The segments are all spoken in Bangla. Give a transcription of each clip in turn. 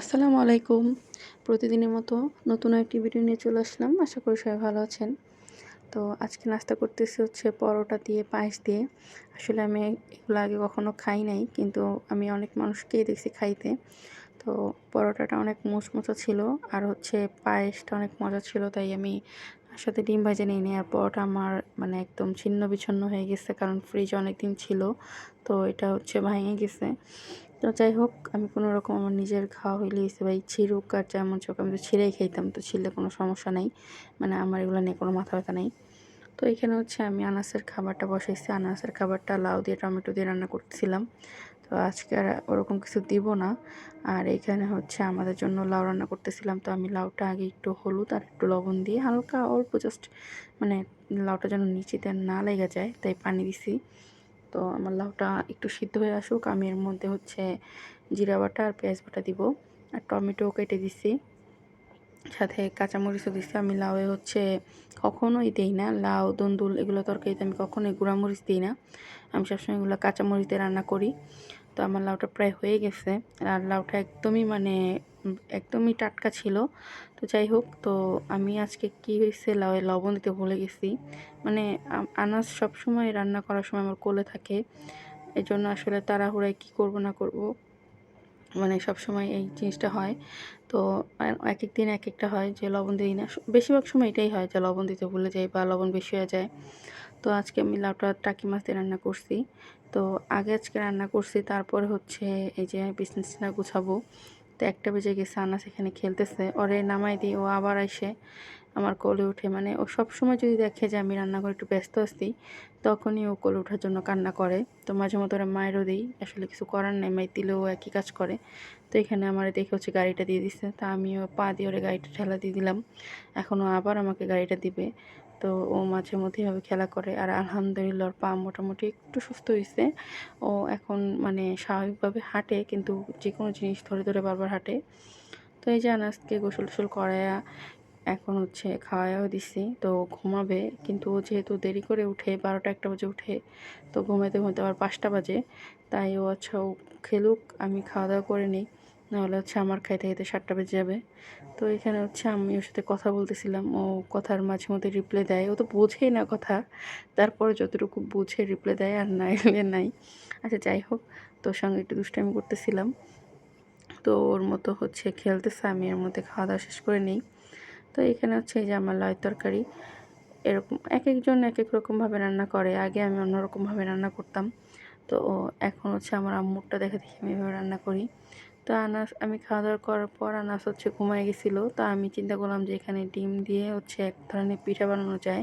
আসসালামু আলাইকুম। প্রতিদিনের মতো নতুন একটি ভিডিও নিয়ে চলে আসলাম। আশা করি সবাই ভালো আছেন। তো আজকে নাস্তা করতেছি হচ্ছে পরোটা দিয়ে, পায়েস দিয়ে। আসলে আমি এগুলো আগে কখনো খাই নাই, কিন্তু আমি অনেক মানুষকেই দেখছি খাইতে। তো পরোটাটা অনেক মুচমুচো ছিল, আর হচ্ছে পায়েসটা অনেক মজা ছিল, তাই আমি সাথে ডিম ভাজে নিই নি আর পরোটা আমার মানে একদম ছিন্ন বিচ্ছন্ন হয়ে গেছে, কারণ ফ্রিজ অনেক দিন ছিল, তো এটা হচ্ছে ভেঙে গেছে। তো যাই হোক, আমি কোনো রকম আমার নিজের খাওয়া হইলে হয়েছে ভাই ছিঁড়ুক আর যেমন চোখ আমি তো ছিঁড়েই খাইতাম, তো ছিঁড়লে কোনো সমস্যা নেই। মানে আমার এগুলো নিয়ে কোনো মাথা ব্যথা নেই। তো এখানে হচ্ছে আমি আনাসের খাবারটা বসাইছি। আনাসের খাবারটা লাউ দিয়ে, টমেটো দিয়ে রান্না করতেছিলাম। তো আজকে আর ওরকম কিছু দিব না। আর এখানে হচ্ছে আমাদের জন্য লাউ রান্না করতেছিলাম। তো আমি লাউটা আগে একটু হলুদ আর একটু লবণ দিয়ে হালকা অল্প জাস্ট মানে লাউটা যেন নিচেতে না লেগে যায়, তাই পানি দিছি। তো আমার লাউটা একটু সিদ্ধ হয়ে আসুক, আমি এর মধ্যে হচ্ছে জিরা বাটা আর পেঁয়াজ বাটা দিব আর টমেটো কেটে দিছি। সাথে কাঁচামরিচও দিছি, আমি লাউয়ে হচ্ছে কখনোই দিই না। লাউ, দন্দুল এগুলো তরকারিতে আমি কখনোই গুঁড়ামরিচ দিই না। আমি সবসময় এগুলো কাঁচামরিচে রান্না করি। তো আমার লাউটা প্রায় হয়ে গেছে আর লাউটা একদমই মানে একদমই টাটকা ছিল। তো যাই হোক, তো আমি আজকে কি হয়েছে লাউ, লবণ দিতে ভুলে গেছি। মানে আনাজ সবসময় রান্না করার সময় আমার কোলে থাকে। এই জন্য আসলে তাড়াহুড়ায় কী করব না করব মানে সব সময় এই জিনিসটা হয়। তো এক এক দিন এক একটা হয় যে লবণ দিই না। বেশিরভাগ সময় এটাই হয় যে লবণ দিতে ভুলে যাই বা লবণ বেশি হয়ে যায়। তো আজকে আমি লাউটা টাকি মাছ দিয়ে রান্না করছি। তো আগে আজকে রান্না করছি, তারপরে হচ্ছে এই যে বিজনেসটা গুছাবো। তো একটা বেজে গেছে আনা সেখানে খেলতেছে। ওরে নামাই দিই, ও আবার এসে আমার কোলে উঠে। মানে ও সব সময় যদি দেখে যে আমি রান্নাঘরে একটু ব্যস্ত আছি, তখনই ও কোলে ওঠার জন্য কান্না করে। তো মাঝে মতো ওরা মায়েরও দিই, আসলে কিছু করার নেই মাই দিলেও একই কাজ করে। তো এখানে আমার দেখে হচ্ছে গাড়িটা দিয়ে দিচ্ছে তা আমিও পা দিয়ে ওরে গাড়িটা ঠেলা দিয়ে দিলাম। এখনও আবার আমাকে গাড়িটা দিবে। তো ও মাঝে মধ্যে এভাবে খেলা করে। আর আলহামদুলিল্লাহ পা মোটামুটি একটু সুস্থ হয়েছে ও এখন মানে স্বাভাবিকভাবে হাঁটে, কিন্তু যে কোনো জিনিস ধরে ধরে বারবার হাঁটে। তো এই যে আনাজকে গোসল টোসল করায়া এখন হচ্ছে খাওয়াও দিছি। তো ঘুমাবে, কিন্তু ও যেহেতু দেরি করে উঠে, বারোটা একটা বাজে উঠে, তো ঘুমাতে ঘুমাতে আবার পাঁচটা বাজে। তাই ও আচ্ছা ও খেলুক, আমি খাওয়া দাওয়া করে নিই। নাহলে হচ্ছে আমার খাইতে খাইতে সাতটা বেজে যাবে। তো এখানে হচ্ছে আমি ওর সাথে কথা বলতেছিলাম, ও কথার মাঝে মধ্যে রিপ্লাই দেয়। ও তো বোঝেই না কথা। তারপরে যতটুকু বুঝে রিপ্লাই দেয় আর নাই নাই। আচ্ছা যাই হোক, তোর সঙ্গে একটু দুষ্টামি করতেছিলাম। তো ওর মতো হচ্ছে খেলতেছে, আমি এর মধ্যে খাওয়া দাওয়া শেষ করে নিই। তো এখানে হচ্ছে এই যে আমার লয় তরকারি, এরকম এক একজন এক এক রকমভাবে রান্না করে। আগে আমি অন্যরকমভাবে রান্না করতাম। তো এখন হচ্ছে আমার আম্মুরটা দেখে দেখি আমি এভাবে রান্না করি। তো আনাস, আমি খাওয়া দাওয়া করার পর আনাস হচ্ছে ঘুমায় গেছিল। তা আমি চিন্তা করলাম যে এখানে ডিম দিয়ে হচ্ছে এক ধরনের পিঠা বানানো যায়।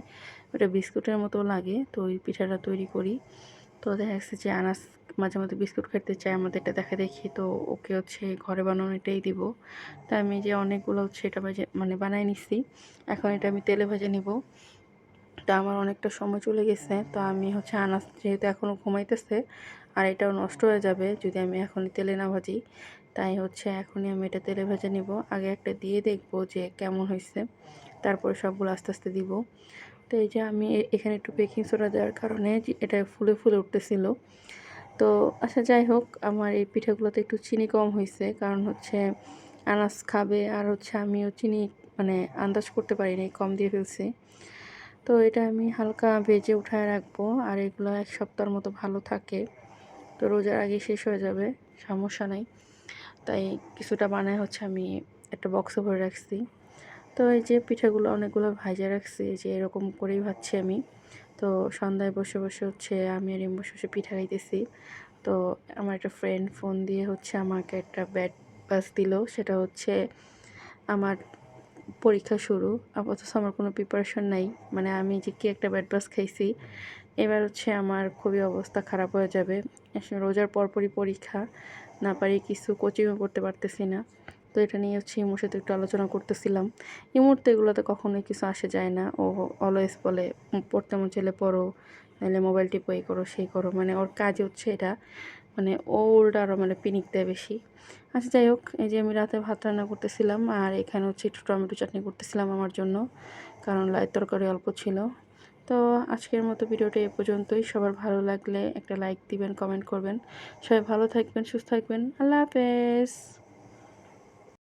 ওটা বিস্কুটের মতো লাগে, তো ওই পিঠাটা তৈরি করি। তো দেখা যাচ্ছে যে আনাস মাঝে মধ্যে বিস্কুট খেতে চায় আমাদের এটা দেখা দেখি, তো ওকে হচ্ছে ঘরে বানানো এটাই দিব। তা আমি যে অনেকগুলো হচ্ছে এটা মানে বানাই নিচ্ছি এখন এটা আমি তেলে ভেজে নিব। তা আমার অনেকটা সময় চলে গেছে, তো আমি হচ্ছে আনাস যেহেতু এখনও ঘুমাইতেছে আর এটাও নষ্ট হয়ে যাবে যদি আমি এখনই তেলে না ভাজি। তাই হচ্ছে এখনই আমি এটা তেলে ভেজে নিব। আগে একটা দিয়ে দেখব যে কেমন হয়েছে। তারপরে সবগুলো আস্তে আস্তে দিব। তো এই যে আমি এখানে একটু বেকিং সোডা দেওয়ার কারণে এটা ফুলে ফুলে উঠতেছিল। তো আচ্ছা যাই হোক, আমার এই পিঠাগুলোতে একটু চিনি কম হয়েছে। কারণ হচ্ছে আনাজ খাবে আর হচ্ছে আমিও চিনি মানে আন্দাজ করতে পারিনি, কম দিয়ে ফেলছি। তো এটা আমি হালকা ভেজে উঠায় রাখব। আর এগুলো এক সপ্তাহের মতো ভালো থাকে। তো রোজার আগে শেষ হয়ে যাবে, সমস্যা নাই। তাই কিছুটা বানায় হচ্ছে আমি একটা বক্সে ভরে রাখছি। তো এই যে পিঠাগুলো অনেকগুলো ভাজা রাখছি যে এরকম করেই ভাজছি আমি। তো সন্ধ্যায় বসে বসে হচ্ছে আমি আর বসে বসে পিঠা খাইতেছি। তো আমার একটা ফ্রেন্ড ফোন দিয়ে হচ্ছে আমাকে একটা ব্যাট বাস দিল, সেটা হচ্ছে আমার পরীক্ষা শুরু। আপাতত আমার কোনো প্রিপারেশন নাই। মানে আমি যে কি একটা ব্যাট বাস খাইছি এবার হচ্ছে আমার খুবই অবস্থা খারাপ হয়ে যাবে। রোজার পরপরই পরীক্ষা, না পারি কিছু কোচিংও করতে পারতেছি না। তো এটা নিয়ে হচ্ছে ইমোর সাথে একটু আলোচনা করতেছিলাম। ইমোর তো এগুলোতে কখনোই কিছু আসে যায় না। ও অলওয়েজ বলে পড়তে মন চলে পড়ো নাহলে মোবাইল টিপো, এই করো, সেই করো। মানে ওর কাজ হচ্ছে এটা। মানে ও উল্টা আরও মানে পিনিক দেয় বেশি। আচ্ছা যাই হোক, এই যে আমি রাতে ভাত রান্না করতেছিলাম, আর এখানে হচ্ছে একটু টমেটো চাটনি করতেছিলাম আমার জন্য। কারণ লাই তরকারি অল্প ছিল। তো আজকের মতো ভিডিওটা এ পর্যন্তই। সবার ভালো লাগলে একটা লাইক দিবেন কমেন্ট করবেন। সবাই ভালো থাকবেন, সুস্থ থাকবেন। আল্লাহ হাফেজ।